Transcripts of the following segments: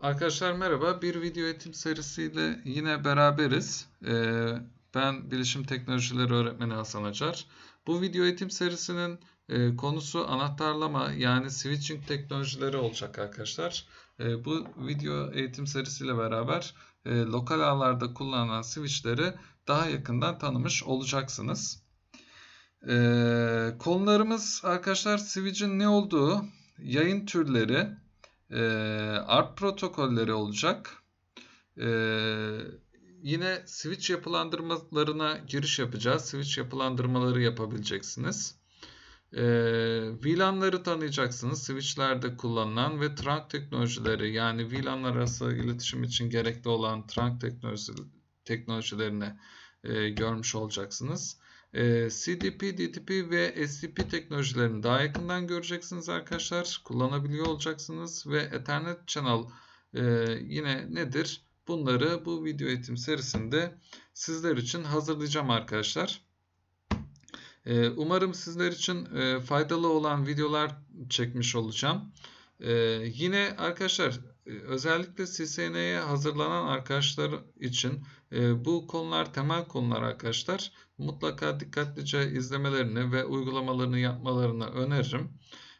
Arkadaşlar merhaba. Bir video eğitim serisiyle yine beraberiz. Ee, ben Bilişim Teknolojileri Öğretmeni Hasan Acar. Bu video eğitim serisinin e, konusu anahtarlama yani switching teknolojileri olacak arkadaşlar. E, bu video eğitim serisiyle beraber e, lokal ağlarda kullanılan switchleri daha yakından tanımış olacaksınız. E, konularımız arkadaşlar switch'in ne olduğu, yayın türleri, e, ARP protokolleri olacak. E, yine switch yapılandırmalarına giriş yapacağız. Switch yapılandırmaları yapabileceksiniz. E, VLAN'ları tanıyacaksınız. Switch'lerde kullanılan ve trunk teknolojileri yani VLAN'lar arası iletişim için gerekli olan trunk teknolojilerini e, görmüş olacaksınız. E, CDP, DTP ve SDP teknolojilerini daha yakından göreceksiniz arkadaşlar. Kullanabiliyor olacaksınız ve Ethernet Channel e, yine nedir? Bunları bu video eğitim serisinde sizler için hazırlayacağım arkadaşlar. E, umarım sizler için e, faydalı olan videolar çekmiş olacağım. E, yine arkadaşlar özellikle CCNA'ya hazırlanan arkadaşlar için e, bu konular temel konular arkadaşlar. Mutlaka dikkatlice izlemelerini ve uygulamalarını yapmalarını öneririm.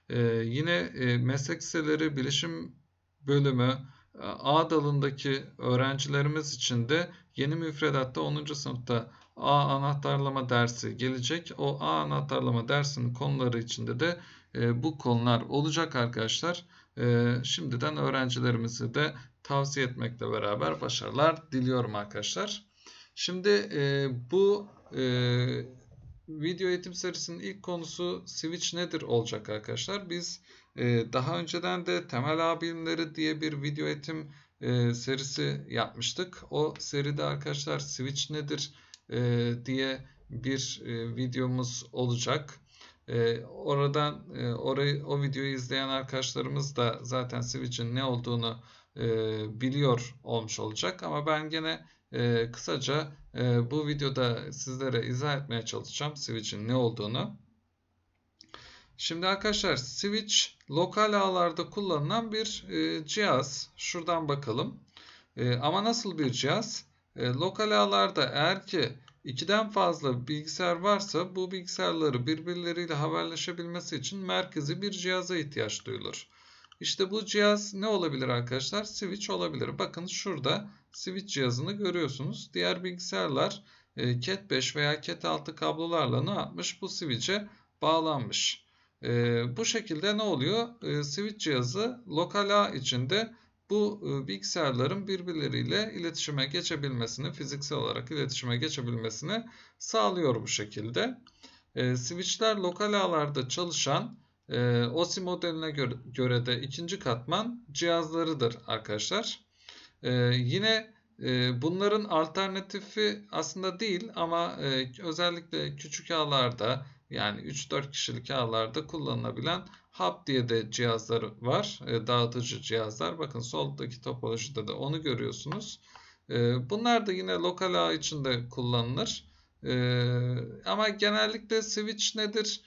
E, yine e, meslek liseleri bilişim bölümü A dalındaki öğrencilerimiz için de yeni müfredatta 10. sınıfta A anahtarlama dersi gelecek. O A anahtarlama dersinin konuları içinde de e, bu konular olacak arkadaşlar. E, şimdiden öğrencilerimizi de tavsiye etmekle beraber başarılar diliyorum arkadaşlar. Şimdi e, bu e, video eğitim serisinin ilk konusu switch nedir olacak arkadaşlar. Biz e, daha önceden de temel ağ bilimleri diye bir video eğitim serisi yapmıştık. O seride arkadaşlar switch nedir diye bir videomuz olacak. E, oradan e, orayı o videoyu izleyen arkadaşlarımız da zaten switch'in ne olduğunu e, biliyor olmuş olacak. Ama ben gene e, kısaca e, bu videoda sizlere izah etmeye çalışacağım switch'in ne olduğunu. Şimdi arkadaşlar switch lokal ağlarda kullanılan bir e, cihaz. Şuradan bakalım. E, ama nasıl bir cihaz? E, lokal ağlarda eğer ki ikiden fazla bilgisayar varsa bu bilgisayarları birbirleriyle haberleşebilmesi için merkezi bir cihaza ihtiyaç duyulur. İşte bu cihaz ne olabilir arkadaşlar? Switch olabilir. Bakın şurada switch cihazını görüyorsunuz. Diğer bilgisayarlar e, Cat 5 veya Cat 6 kablolarla ne yapmış? Bu switch'e bağlanmış. E, bu şekilde ne oluyor? E, switch cihazı lokal ağ içinde bu e, bilgisayarların birbirleriyle iletişime geçebilmesini, fiziksel olarak iletişime geçebilmesini sağlıyor bu şekilde. E, switchler lokal ağlarda çalışan e, OSI modeline göre, de ikinci katman cihazlarıdır arkadaşlar. Yine bunların alternatifi aslında değil ama özellikle küçük ağlarda yani 3-4 kişilik ağlarda kullanılabilen hub diye de cihazlar var. E, dağıtıcı cihazlar. Bakın soldaki topolojide de onu görüyorsunuz. E, bunlar da yine lokal ağ içinde kullanılır. E, ama genellikle switch nedir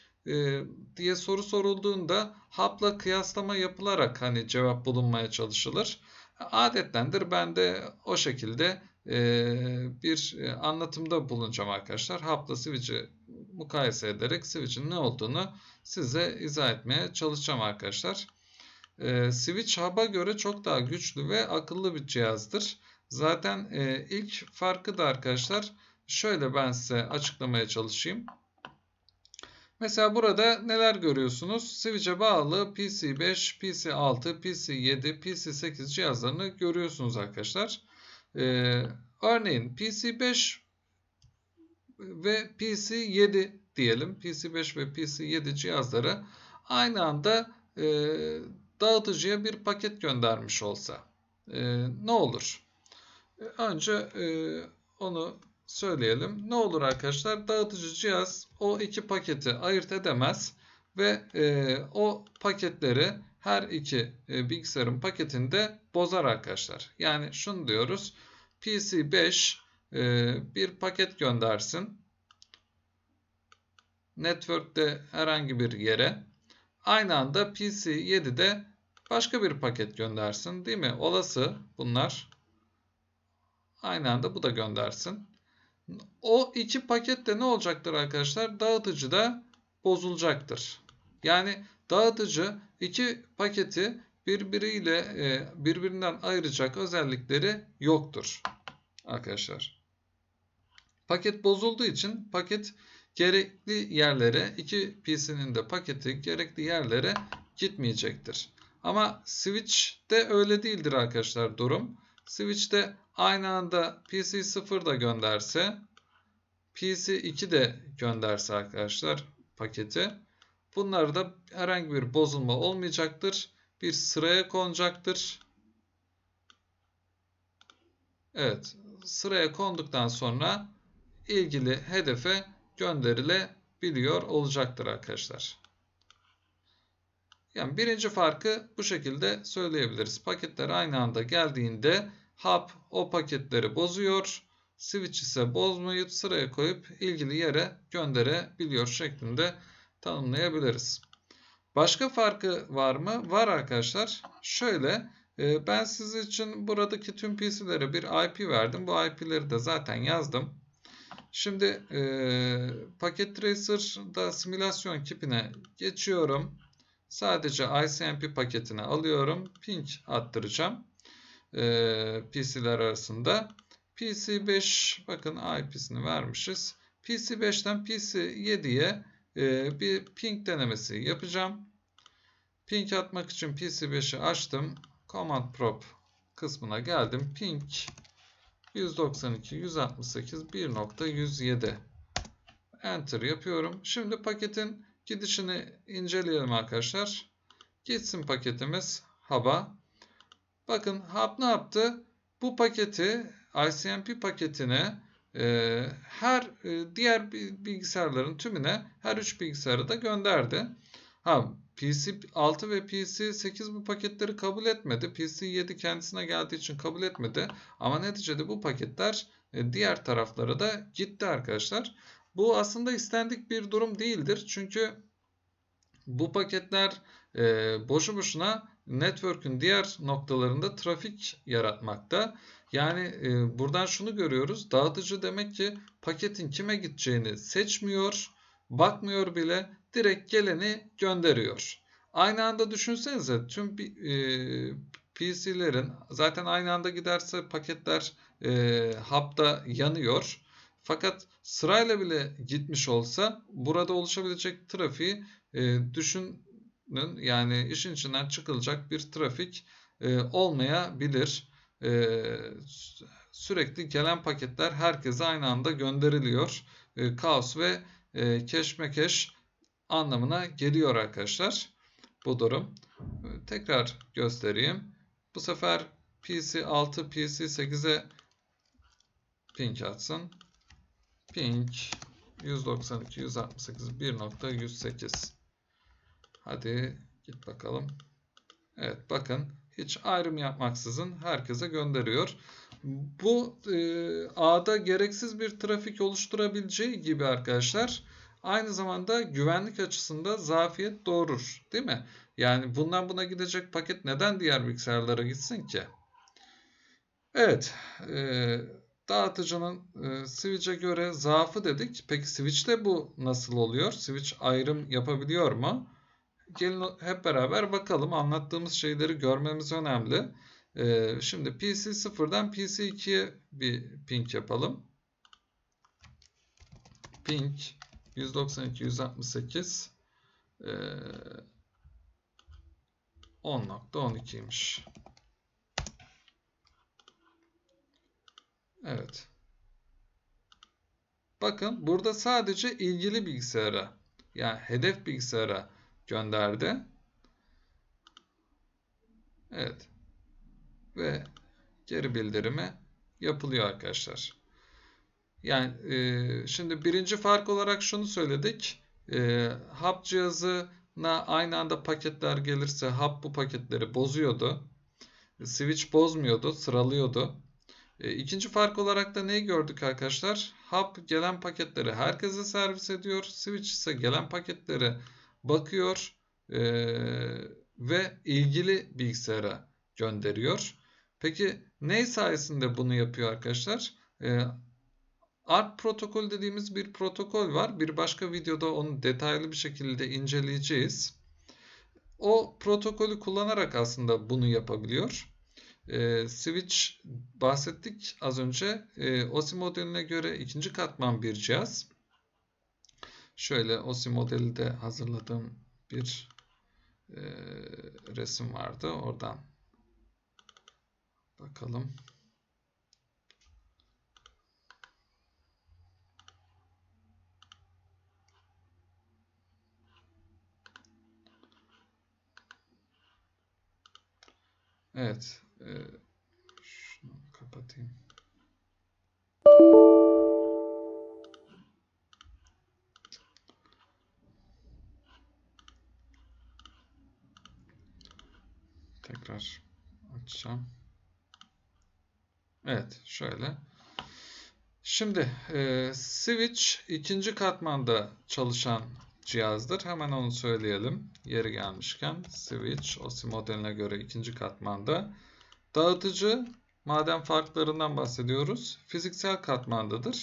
diye soru sorulduğunda hub'la kıyaslama yapılarak hani cevap bulunmaya çalışılır. Adettendir ben de o şekilde bir anlatımda bulunacağım arkadaşlar. Hub'la switch'i mukayese ederek switch'in ne olduğunu size izah etmeye çalışacağım arkadaşlar. E, switch hub'a göre çok daha güçlü ve akıllı bir cihazdır. Zaten e, ilk farkı da arkadaşlar şöyle ben size açıklamaya çalışayım. Mesela burada neler görüyorsunuz? Switch'e bağlı PC5, PC6, PC7, PC8 cihazlarını görüyorsunuz arkadaşlar. Ee, örneğin PC5 ve PC7 diyelim. PC5 ve PC7 cihazları aynı anda e, dağıtıcıya bir paket göndermiş olsa e, ne olur? Önce e, onu söyleyelim. Ne olur arkadaşlar? Dağıtıcı cihaz o iki paketi ayırt edemez ve e, o paketleri her iki e, bilgisayarın paketinde bozar arkadaşlar. Yani şunu diyoruz. PC5 e, bir paket göndersin. Network'te herhangi bir yere. Aynı anda PC7'de başka bir paket göndersin değil mi? Olası bunlar. Aynı anda bu da göndersin. O iki pakette ne olacaktır arkadaşlar? Dağıtıcıda bozulacaktır. Yani dağıtıcı iki paketi birbiriyle e, birbirinden ayıracak özellikleri yoktur arkadaşlar. Paket bozulduğu için paket gerekli yerlere iki PC'nin de paketi gerekli yerlere gitmeyecektir. Ama Switch'te öyle değildir arkadaşlar durum. Switch'te aynı anda PC 0 da gönderse PC 2 de gönderse arkadaşlar paketi bunlarda herhangi bir bozulma olmayacaktır. Bir sıraya konacaktır. Evet sıraya konduktan sonra ilgili hedefe gönderilebiliyor olacaktır arkadaşlar. Yani birinci farkı bu şekilde söyleyebiliriz. Paketler aynı anda geldiğinde hub o paketleri bozuyor. Switch ise bozmayıp sıraya koyup ilgili yere gönderebiliyor şeklinde tanımlayabiliriz. Başka farkı var mı? Var arkadaşlar. Şöyle e, ben siz için buradaki tüm PC'lere bir IP verdim. Bu IP'leri de zaten yazdım. Şimdi e, Packet Tracer'da simülasyon kipine geçiyorum. Sadece ICMP paketini alıyorum. Ping attıracağım. E, PC'ler arasında. PC5 bakın IP'sini vermişiz. PC5'ten PC7'ye e, bir ping denemesi yapacağım. Ping atmak için PC5'i açtım. Command Prop kısmına geldim. Ping 192 168 1.107 Enter yapıyorum. Şimdi paketin gidişini inceleyelim arkadaşlar. Gitsin paketimiz hub'a. Bakın hub ne yaptı? Bu paketi ICMP paketine e, her e, diğer bilgisayarların tümüne her üç bilgisayara da gönderdi. Ha PC 6 ve PC 8 bu paketleri kabul etmedi. PC 7 kendisine geldiği için kabul etmedi. Ama neticede bu paketler e, diğer taraflara da gitti arkadaşlar. Bu aslında istendik bir durum değildir. Çünkü bu paketler e, boşu boşuna network'ün diğer noktalarında trafik yaratmakta. Yani e, buradan şunu görüyoruz. Dağıtıcı demek ki paketin kime gideceğini seçmiyor, bakmıyor bile direkt geleni gönderiyor. Aynı anda düşünsenize tüm e, PC'lerin zaten aynı anda giderse paketler e, hub'da yanıyor. Fakat sırayla bile gitmiş olsa burada oluşabilecek trafiği e, düşünün yani işin içinden çıkılacak bir trafik e, olmayabilir. E, sürekli gelen paketler herkese aynı anda gönderiliyor. E, kaos ve e, keşmekeş anlamına geliyor arkadaşlar. Bu durum. Tekrar göstereyim. Bu sefer PC 6 PC 8'e ping atsın. Ping 192 168 1.108 Hadi git bakalım. Evet bakın hiç ayrım yapmaksızın herkese gönderiyor. Bu e, ağda gereksiz bir trafik oluşturabileceği gibi arkadaşlar aynı zamanda güvenlik açısında zafiyet doğurur. Değil mi? Yani bundan buna gidecek paket neden diğer bilgisayarlara gitsin ki? Evet. E, dağıtıcının e, switch'e göre zaafı dedik. Peki switch'te bu nasıl oluyor? Switch ayrım yapabiliyor mu? Gelin hep beraber bakalım. Anlattığımız şeyleri görmemiz önemli. E, şimdi PC0'dan PC2'ye bir ping yapalım. Ping 192 168 e, 10.12'ymiş. Evet. Bakın burada sadece ilgili bilgisayara yani hedef bilgisayara gönderdi. Evet. Ve geri bildirimi yapılıyor arkadaşlar. Yani e, şimdi birinci fark olarak şunu söyledik. E, hub cihazına aynı anda paketler gelirse hub bu paketleri bozuyordu. Switch bozmuyordu, sıralıyordu. E, ikinci fark olarak da neyi gördük arkadaşlar? Hub gelen paketleri herkese servis ediyor. Switch ise gelen paketleri bakıyor e, ve ilgili bilgisayara gönderiyor. Peki ne sayesinde bunu yapıyor arkadaşlar? Ee, ARP protokol dediğimiz bir protokol var. Bir başka videoda onu detaylı bir şekilde inceleyeceğiz. O protokolü kullanarak aslında bunu yapabiliyor. Ee, switch bahsettik az önce. Ee, OSI modeline göre ikinci katman bir cihaz. Şöyle OSI modeli de hazırladığım bir e, resim vardı. Oradan bakalım. Evet. E, şunu kapatayım. Tekrar açacağım. Evet, şöyle. Şimdi e, switch ikinci katmanda çalışan cihazdır. Hemen onu söyleyelim. Yeri gelmişken switch OSI modeline göre ikinci katmanda. Dağıtıcı maden farklarından bahsediyoruz. Fiziksel katmandadır.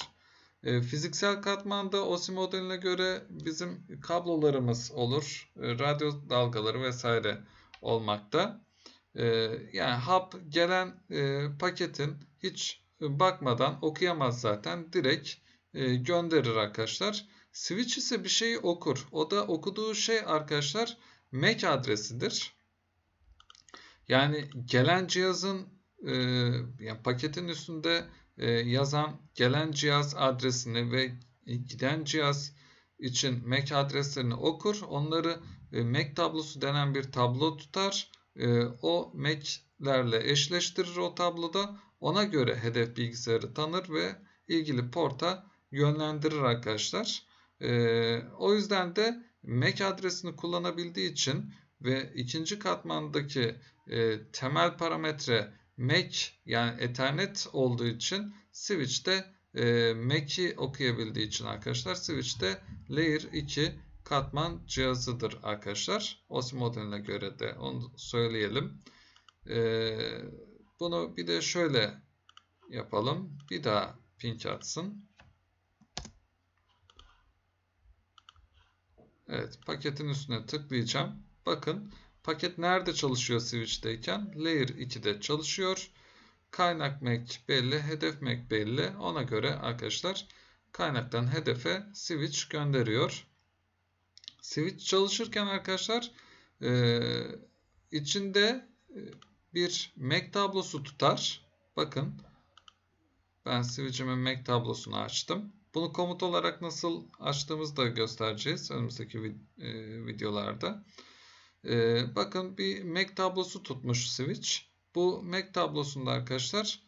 E, fiziksel katmanda OSI modeline göre bizim kablolarımız olur. E, radyo dalgaları vesaire olmakta. E, yani hap gelen e, paketin hiç bakmadan okuyamaz zaten. Direkt e, gönderir arkadaşlar. Switch ise bir şeyi okur. O da okuduğu şey arkadaşlar MAC adresidir. Yani gelen cihazın e, yani paketin üstünde e, yazan gelen cihaz adresini ve giden cihaz için MAC adreslerini okur. Onları e, MAC tablosu denen bir tablo tutar. E, o MAC'lerle eşleştirir o tabloda. Ona göre hedef bilgisayarı tanır ve ilgili porta yönlendirir arkadaşlar. E, o yüzden de MAC adresini kullanabildiği için ve ikinci katmandaki e, temel parametre MAC yani Ethernet olduğu için switch'te e, MAC'i okuyabildiği için arkadaşlar switch'te Layer 2 katman cihazıdır arkadaşlar. OSI modeline göre de onu söyleyelim. E, bunu bir de şöyle yapalım. Bir daha pink atsın. Evet paketin üstüne tıklayacağım. Bakın paket nerede çalışıyor switch'teyken? Layer 2'de çalışıyor. Kaynak MAC belli, hedef MAC belli. Ona göre arkadaşlar kaynaktan hedefe switch gönderiyor. Switch çalışırken arkadaşlar e, içinde bir MAC tablosu tutar. Bakın ben switch'imin MAC tablosunu açtım. Bunu komut olarak nasıl açtığımızı da göstereceğiz önümüzdeki videolarda. Bakın bir MAC tablosu tutmuş switch. Bu MAC tablosunda arkadaşlar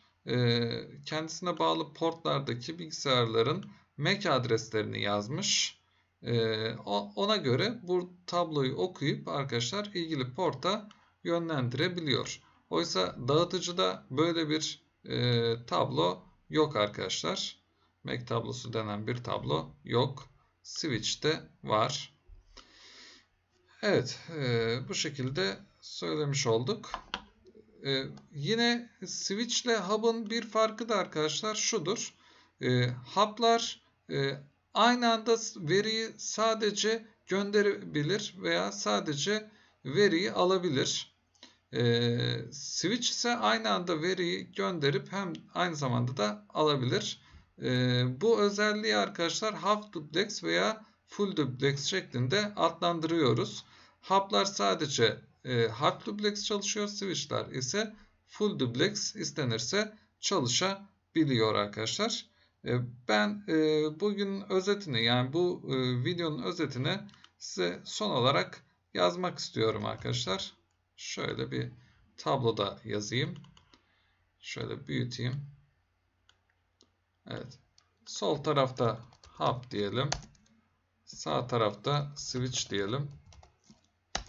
kendisine bağlı portlardaki bilgisayarların MAC adreslerini yazmış. Ona göre bu tabloyu okuyup arkadaşlar ilgili porta yönlendirebiliyor. Oysa dağıtıcıda böyle bir tablo yok arkadaşlar. MAC tablosu denen bir tablo yok. Switch'te var. Evet, e, bu şekilde söylemiş olduk. E, yine switch ile hub'ın bir farkı da arkadaşlar şudur. E, hub'lar e, aynı anda veriyi sadece gönderebilir veya sadece veriyi alabilir. E, switch ise aynı anda veriyi gönderip hem aynı zamanda da alabilir. E, bu özelliği arkadaşlar half duplex veya full duplex şeklinde adlandırıyoruz. Hub'lar sadece e, half duplex çalışıyor. Switch'ler ise full duplex istenirse çalışabiliyor arkadaşlar. E, ben e, bugün özetini yani bu e, videonun özetini size son olarak yazmak istiyorum arkadaşlar. Şöyle bir tabloda yazayım. Şöyle büyüteyim. Evet. Sol tarafta hub diyelim. Sağ tarafta switch diyelim.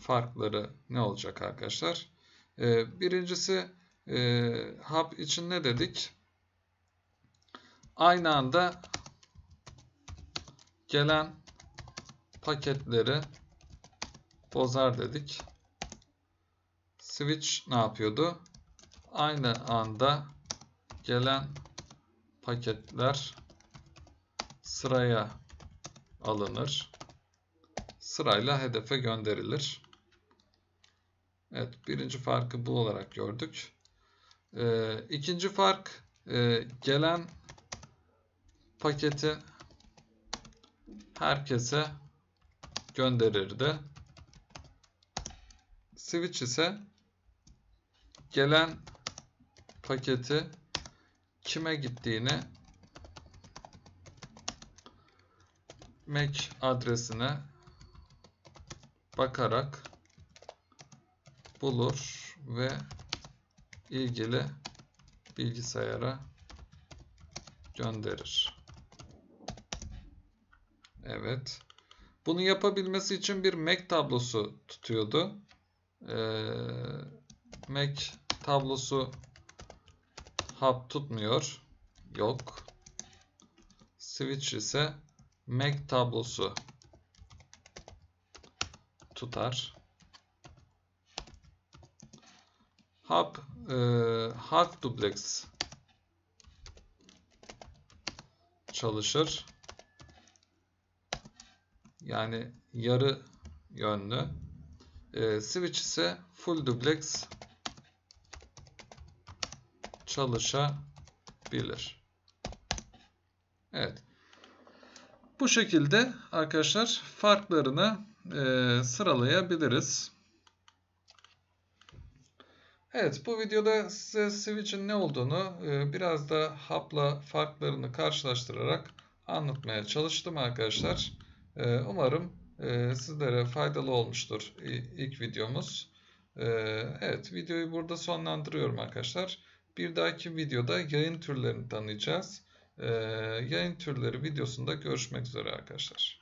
Farkları ne olacak arkadaşlar? Ee, birincisi e, hub için ne dedik? Aynı anda gelen paketleri bozar dedik. switch ne yapıyordu? Aynı anda gelen paketler sıraya alınır. Sırayla hedefe gönderilir. Evet, birinci farkı bu olarak gördük. Ee, ikinci fark e, gelen paketi herkese gönderirdi. Switch ise gelen paketi kime gittiğini MAC adresine bakarak bulur ve ilgili bilgisayara gönderir. Evet. Bunu yapabilmesi için bir Mac tablosu tutuyordu. Ee, Mac tablosu hub tutmuyor. Yok. Switch ise Mac tablosu tutar. Hub e, half duplex çalışır. Yani yarı yönlü. E, switch ise full duplex çalışabilir. Evet. Bu şekilde arkadaşlar farklarını e, sıralayabiliriz. Evet bu videoda size switch'in ne olduğunu e, biraz da hub'la farklarını karşılaştırarak anlatmaya çalıştım arkadaşlar. E, umarım e, sizlere faydalı olmuştur ilk videomuz. E, evet videoyu burada sonlandırıyorum arkadaşlar. Bir dahaki videoda yayın türlerini tanıyacağız. E, yayın türleri videosunda görüşmek üzere arkadaşlar.